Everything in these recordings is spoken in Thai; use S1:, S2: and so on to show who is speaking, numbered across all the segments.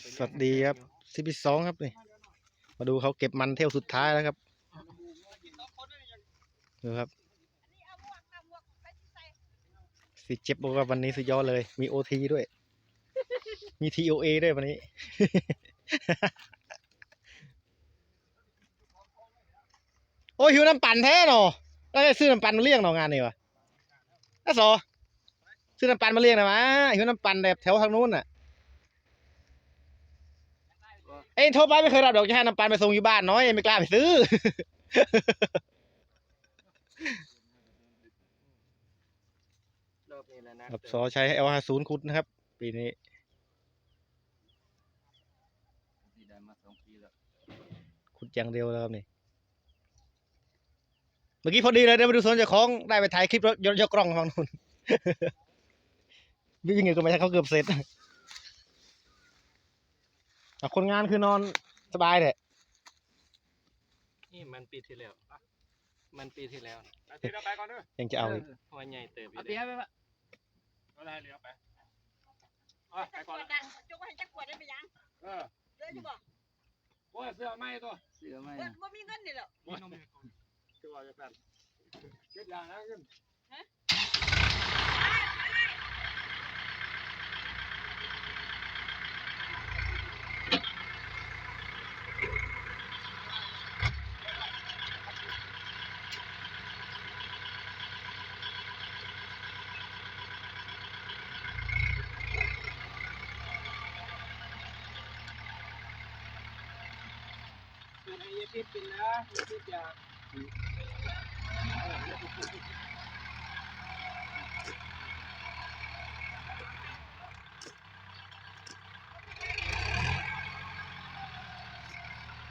S1: ไป
S2: สวัสดีครับซีพีสองครับนี่ มาดูเขาเก็บมันเที่ยวสุดท้ายแล้วครับดูครับสิเจ็บบอกว่าวันนี้สุดยอดเลย มีโอทีด้วย มีทีโอเอด้วยวันนี้ โอ้ยหิวน้ำปั่นแท้เนาะแล้วได้ซื้อน้ำปั่นมาเลี้ยงเนาะงานนี่วะน่าสอซื้อน้ำปั่นมาเลี้ยงหนะมะหิวน้ำปั่นแบบแถวทางนู้นน่ะ เอ้ยโทรไปไม่เคยรับดอกจะให้น้ำปันไปส่งอยู่บ้านน้อยไม่กล้าไปซื้อ
S1: รอบนี้แล้วนะ ครับ
S2: สอใช้ L50 ขุดนะครับ ปีนี้
S1: ที่ได้มาสองปีแล้ว
S2: ขุดอย่างเดียวแล้วครับนี่ เมื่อกี้พอดีเลยได้มาดูสวนเจ้าของได้ไปถ่ายคลิปรถยกยกกล้องฝั่งนู้น วิ่งเงินก็ไม่ใช่เขาเกือบเสร็จ อะคนงานคือนอนสบายแหละ
S1: นี่มันปีที่แล้ว มันปีที่แล้ว
S3: อาทิตย์เราไปก่อนเด้อ
S2: ยังจะเอาอีก
S1: หัวใหญ่เติบอยู่
S3: เอา
S1: เด้
S3: เตี้ยไปปะเอาได้เหลือไปเอาไปก่อน
S4: ดังจงให้จักขวดได้ไปยัง
S3: เออ
S4: เด้ออยู่บ่
S3: โอ้ยเสื้อไหมตัว
S1: เสือไม่
S4: เบิดบ่มีเงินนี่แหละ
S3: มีนมมีคนคือว่าจะเป็นเก็บยานะขึ้น
S1: ไอ้พิษเป็นนะพิษยา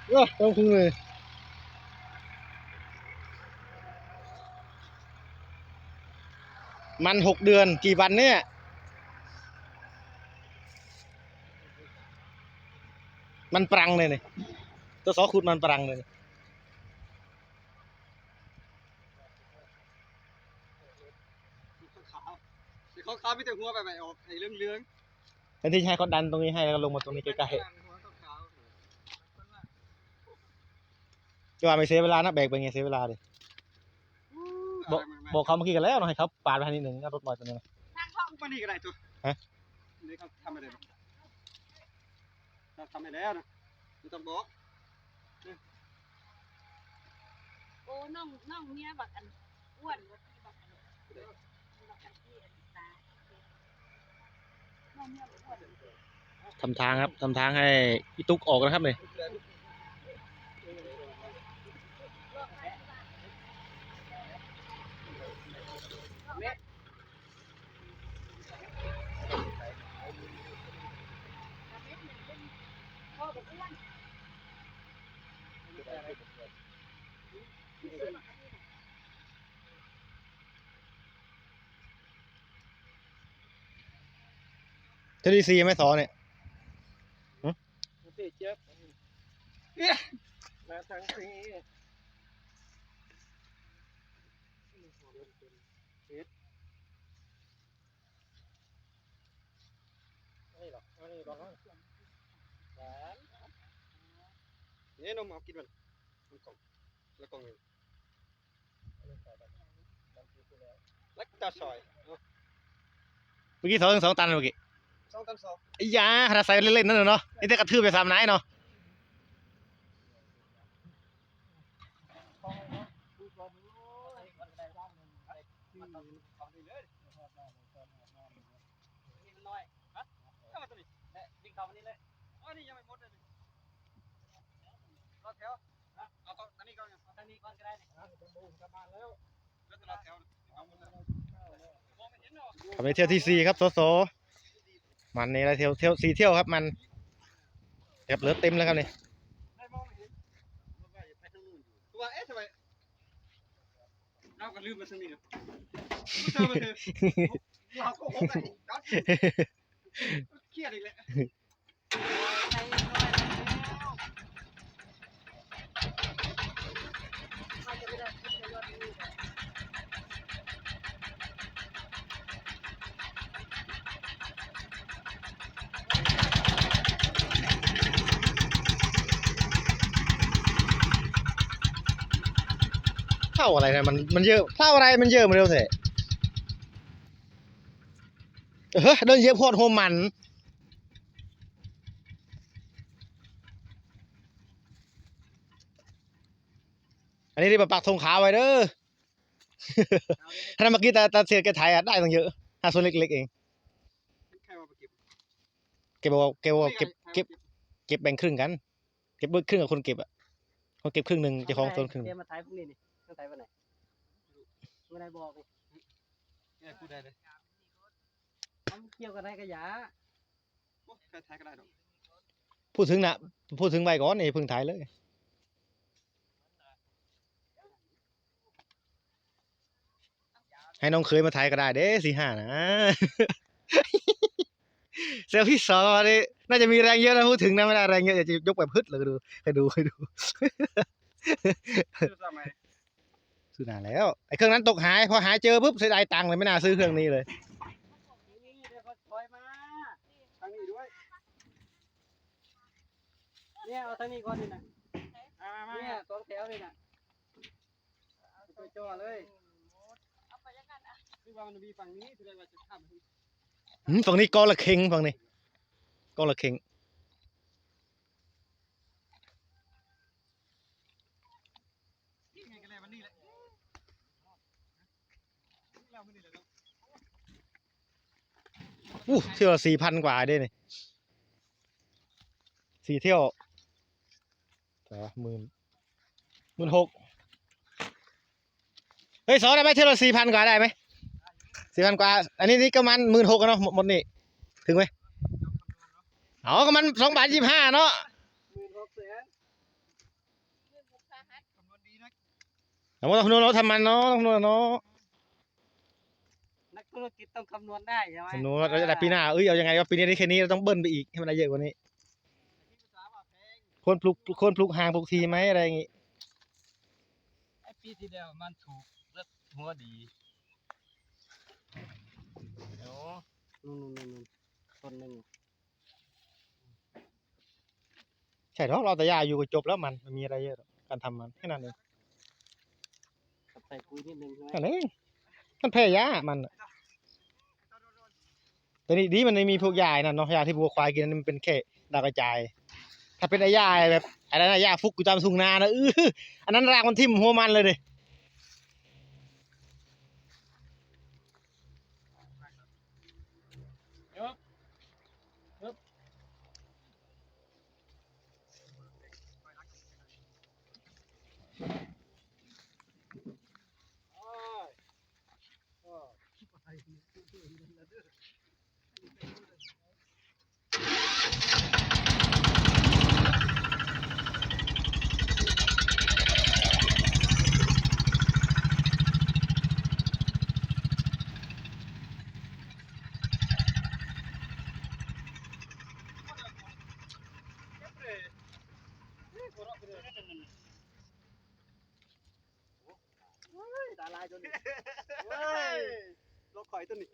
S2: เออต้องคุ้งเลยมันหกเดือนกี่วันเนี่ยมันปรังเลยเนี่ย ตัวสอขุดมันปรังเลยนี่
S3: ขาวสีขาวๆมีแต่หัวไปไปออกไอ้เรื่องเรื่อง
S2: แทนที่จะให้เขาดันตรงนี้ให้แล้วก็ลงมาตรงนี้ใกล้
S3: หัวขาว
S2: ๆจะว่าไม่เสียเวลานะแบกไปไงเสียเวลาดิ
S3: ๆ
S2: บอกบอกเขาเมื่อกี้กันแล้วนะให้เขาปาดไปทางนี้หนึ่งเอารถลอยตัวนี้นะ
S4: ทางท้อง
S3: ปนี่ก็ได้ตัว
S2: ฮะ
S3: นี่เขาทำไม่ได้เราทำไม่แล้วนะไม่ต้องบอก
S4: โอ้น้องน้องเมียบักอันอ้วนบักบักอันบักอันที่อันตาน้องเมียบักอ้วน
S2: ทำทางครับทำทางให้อีตุ๊กออกนะครับนี่
S4: ย
S2: เทดีซีไม่สอเนี่ย
S1: พี่เจ็บมาทางนี้นี่หรอกนี่หรอก
S3: นี่นมเอากินมันมันกล่องแล้วกล่องหนึ่งแล้วตาซอย
S2: เมื่อกี้สองสองตันเมื่อกี้
S3: สองตันสอง
S2: ไอ้ยาขนาดใส่เล่นๆนั่นนะเนาะนี่แต่กระทืบไปสามนายเนาะ
S3: เข้ามาตัวนี้วิ่งเข้ามานี่เลยอ๋อนี่ยังไม่หมดเลยรอแถวเอาตอนนี้ก่อนเอาตอนนี้ก่อนก็ได้นี่จะบูมกลับบ้านแล้วแล้วรอแถวเอาหมดเลยมองไม่เห็นหรอก
S2: ทำไปเที่ยวที่ซีครับโซโซ มันนี่อะไรเที่ยวเที่ยวซีเที่ยวครับมันเก็บเหลือเต็มแล้วครับนี่
S3: เห็นไปทางนู้นตัวเอ๊ะทำไมเราก็ลืมมาสักนิทเจอมาเถอะเราก็หกไอ้เครียดอีกแล้ว
S2: เข้าอะไรนะมันมันเยอะเข้าอะไรมันเยอะมาเร็วเถอะเฮ้ยเดินเยอะโพดโฮมมันอันนี้ที่มาปักธงขาวไว้เด้อถ้าเมื่อกี้ตาตาเสียแกไทยอะได้ตั้งเยอะถ้าส่วนเล็กๆเอง
S3: ใครว่าไปเก็บ
S2: เก็บเอาเก็บเอาเก็บเก็บเก็บแบ่งครึ่งกัน เก็บเบิดครึ่งกับคนเก็บอะคนเก็บครึ่งหนึ่งเจ้าของส่วนครึ่งห
S1: เก
S2: นึ่
S1: ม
S2: ง
S1: มาถ่ายพวกนี้นี่ ต้องถ่ายวันไหนวันไหนบอกนี่
S3: เนี่ยพูดได้เลย
S1: มันเกี่ยวกับอะไรกับยา
S3: โอ้ใครทายก็ได้ดอก
S2: พูดถึงนะพูดถึงใบก่อนนี่เพิ่งถ่ายเลยให้น้องเคยมาถ่ายก็ได้เด้สี่ห้านะเซลฟี่สองนี่น่าจะมีแรงเยอะนะพูดถึงนะไม่ได้แรงเยอะอยากจะยกแบบพึดเลยดูให้ดูให้ดู
S3: ซื้อทำไม
S2: ซื้อนานแล้วไอ้เครื่องนั้นตกหายพอหายเจอปุ๊บเสียดายตังค์เลยไม่น่าซื้อเครื่องนี้เลย
S1: นี่เดี๋ยวก็ถอยมา
S3: ทางนี้ด้วย
S1: เนี่ยเอาทางนี้ก่อนนี่นะ
S3: อ่ามา
S1: เนี่ยสองแถวนี่นะไปจ่อเลย
S4: เอาไปยังกันอะ
S3: คือว่ามันมีฝั่งนี้ที่เรียกว่าจะข้ามไป
S2: หืมฝั่งนี้กอละเค็งฝั่งนี้กอละเค็ง
S3: ที่ไงกันเลยมันนี่แหละเราไม่นี่เลยเนาะ
S2: อู้เที่ยวสี่พันกว่าเด้นี่สี่เที่ยวแต่หมื่นหมื่นหกเฮ้ยสองได้ไหมเที่ยวสี่พันกว่าได้ไหมสี่พันกว่า อันนี้นี่ก็มันหมื่นหกเนาะหมดหมดนี่ถึงไหมอ๋อก็มันสองบาทยี่ห้าเนาะ
S1: หมื่นหกแสน
S4: เรื่องมุกสาหัส
S3: น
S2: ต้องคำนวณเนาทำมันเนาะต้องคำนวณเนาะ
S1: ธุรกิจต้องคำนวณได้ใช่ไหม
S2: คำนวณว่าเราจะได้ปีหน้าเอ้ยเอายังไงว่าปีนี้ได้แค่นี้เราต้องเบิ้ลไปอีกให้มันได้เยอะกว่านี้
S3: ที่ภาษาว่าแพง
S2: ควรปลูกควรปลูกห่างปลูกทีไหมอะไรอย่างงี้
S3: ไอ้ปีที่แล้วมันถูกเลือดหัวดีเดี๋ยว
S1: นู่นนู่นนู่นต้นหนึ่ง
S2: ใช่เนาะเราแต่ยาอยู่ก็จบแล้วมันมันมีอะไรเยอะหรอกการทำมันแค่นั้นเอง
S1: กับใส่ปุ๋ยนิดนึงใช่ไหม
S2: แค่นั้นเองมันแพ้ยามันน่ะ แต่นี่ดีมันไม่มีพวกยายนั่นเนาะยาที่วัวควายกินนั่นมันเป็นแค่ดาวกระจาย ถ้าเป็นไอ้ยาแบบอะไรนะยาฟุกอยู่ตามทุ่งนานะเอออันนั้นรากมันทิ่มหัวมันเลยเด้
S1: ตา ลายจน
S3: เฮ้ยรถข่อยตัวนี้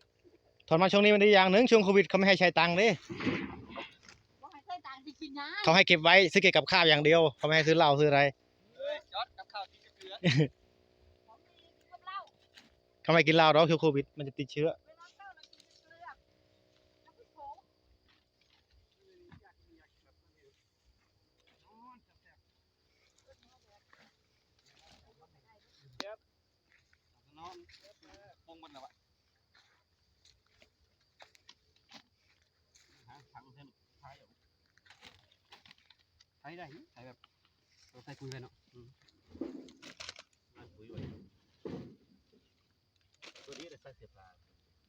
S2: ถอนมาช่วงนี้มันดีอย่างหนึ่งช่วงโควิดเขาไม่ให้ใช้ตังค์เด้
S4: ว่าให้ใส่ตังค์ที่กินยา
S2: เขาให้เก็บไว้ซื้อเก็บกับข้าวอย่างเดียวเขาไม่ให้ซื้อเหล้าซื้ออะไร
S3: เฮ้ยจอดกับข้าวกินกับเกลือ
S4: ของดีกินกับเหล้า
S2: เขาไม่ให้กินเหล้าหรอกช่วงโควิดมันจะติดเชื้อ
S4: เวลาเข้าเรากินกับเกลือน้ำพริกโขง
S3: นอน ปงบนแล้วอะหาถังเส้นท้ายเอาใช้ได้อยู่ใช้แบบเราใส่ปุ๋ยไปเนาะอืมใส่ปุ๋ยไว้
S1: ตัวนี้จะใส่เสียปลา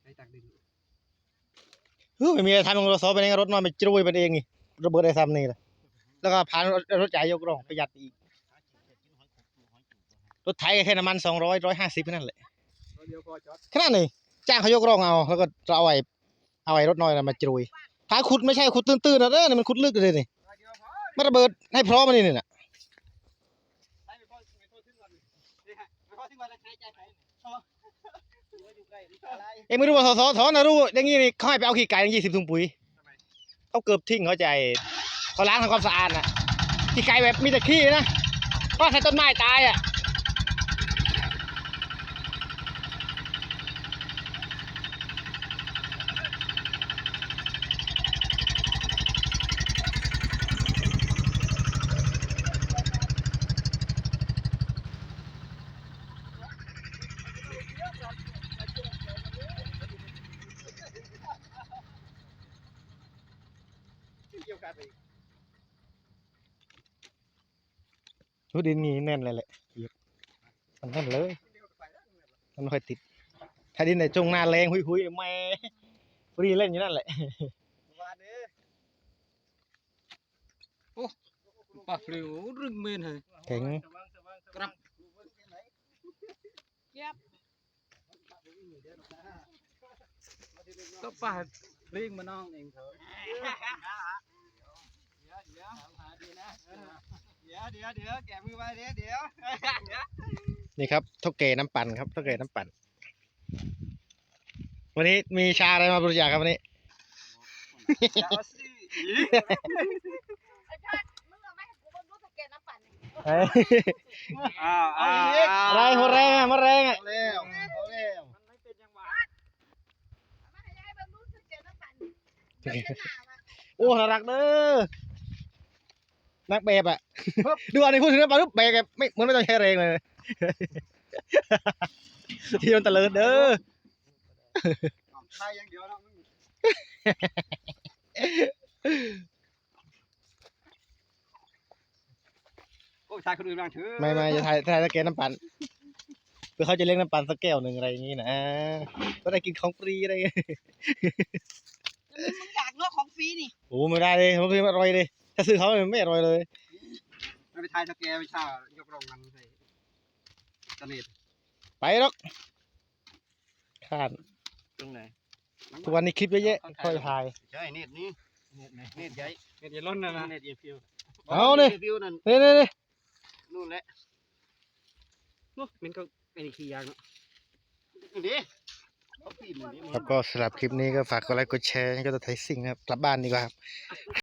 S3: ใช้จากดิน
S2: เฮ้ยไม่มีอะไรทำของรถซอไปในรถน้อยมันจุ้ยมันเองนี่ระเบิดได้ซ้ำนี่แหละแล้วก็ผ่านรถรถใหญ่ยกร่องประหยัดไปอีกรถไถก็แค่น้ำมันสองร้อยร้อยห้าสิบนั่นแหละ
S3: เดี๋ยวพอจอด
S2: แค่นั้นเองจ้างเขายกร่องเอาแล้วก็จะเอาไอ้เอาไอ้รถน้อยน่ะมาจุยถ้าขุดไม่ใช่ขุดตื้นๆนะเด้อนี่มันขุดลึกเลยนี่
S3: เดี๋ยวพอ
S2: มันระเบิดให้พร้อมมันนี่น่ะ
S3: ใช้ไม่พอไม่พอถึงวันนี่ฮะไม่พอถึงวันแล้วใช้ใจไปพออยู่ใกล้นี่อะไร
S2: เอ็งไม่รู้ว่าสสถอนนะรู้อย่างงี้นี่เขาให้ไปเอาขี้ไก่ยี่สิบถุงปุ๋ย
S3: ทำไม
S2: เขาเกือบทิ้งเขาใจเขาล้างทำความสะอาดน่ะขี้ไก่แบบมีแต่ขี้นะก็ใส่ต้นไม้ตายอะ ทุดินนี่แน่นเลยแหละเหยียบมันแน่นเลย
S3: เดียวไปแล้ว
S2: มันไม่ค่อยติด ถ้าดินไหนจงหน้าแรงหุยๆแม่พอดีเล่นอยู่นั่นแหละ
S3: วานนี้
S1: ปะเร็วรึงเมนเฮ้ย
S2: แข็ง
S1: ครับ
S4: เย็บ
S1: ก็ปะเร่งมาน้องเองเถอะ
S3: เดี๋ยวเดี๋ยวเดี๋ยวเดี๋ยวแกมือไว้เดี๋ยวเดี๋ยว
S2: นี่ครับเท่าแก่น้ำปั่นครับเท่าแก่น้ำปั่น วันนี้มีชาอะไรมาบริจาคครับวันนี้
S3: เอาสิ
S4: ไอ้ชาติมึงเอาไหมกูบ่รู้สึกแกน้ำปั่นนี่
S2: เอ้ย
S1: อ้าวอ้าว
S2: อะไรหัวแรงอะหัวแรงอะ
S3: เอาแล้วเอาแล้ว
S1: มันไม่เป็นยังหวะ
S4: เอามาให้ยายเบิ่งรู้สึกแกน้ำปั่นเบิ่งเป็นหน้ามา
S2: โอ้น่ารักเด้อ นักแบบอะ ดูอันนี้พูดถึงนักแบบรูปแบบแบบไม่เหมือนไม่ต้องใช้แรงเลยที่มันตะเลิดเด้อ
S3: ทายอย่างเดียวนะมึงโอ้ชายคนอื่นบ้างเถอะ
S2: ไม่ไม่จะถ่ายถ่ายสแกนน้ำปั่นเพื่อเขาจะเลี้ยงน้ำปั่นสักแก้วหนึ่งอะไรอย่างงี้นะก็ได้กินของฟรีอะไรอย่างงี้
S4: มึงอยากเนาะของฟรีนี่
S2: โอ้ไม่ได้เลยของฟรีไม่อร่อยเลย ถ้าซื้อเขาไม่อร่อยเลย
S3: ไม่ไปทายสแกไม่ใช่ยกรองกันใส่ตะเน็ด
S2: ไปหรอกข้าน
S1: ตรงไหน
S2: ทุกวันนี้คลิปเยอะแยะค่อยถ่าย
S3: ใช่เน็ตนี่
S1: เน็ตไหน
S3: เน็ตใหญ่
S1: เน็ตอย่าล้นนะนะ
S3: เน็ตเอฟิว
S2: เอานี่
S3: ฟิวนั่น
S2: นี่นี่นี่
S3: นู่นแหละ
S1: โอ้มันก็ไม่ได้ขี้ยางเนาะ
S3: นี่เขาปีนนี่
S2: ครับก็สำหรับคลิปนี้ก็ฝากกดไลค์กดแชร์ให้ก็จะไทยสิ่งนะครับกลับบ้านดีกว่าครับ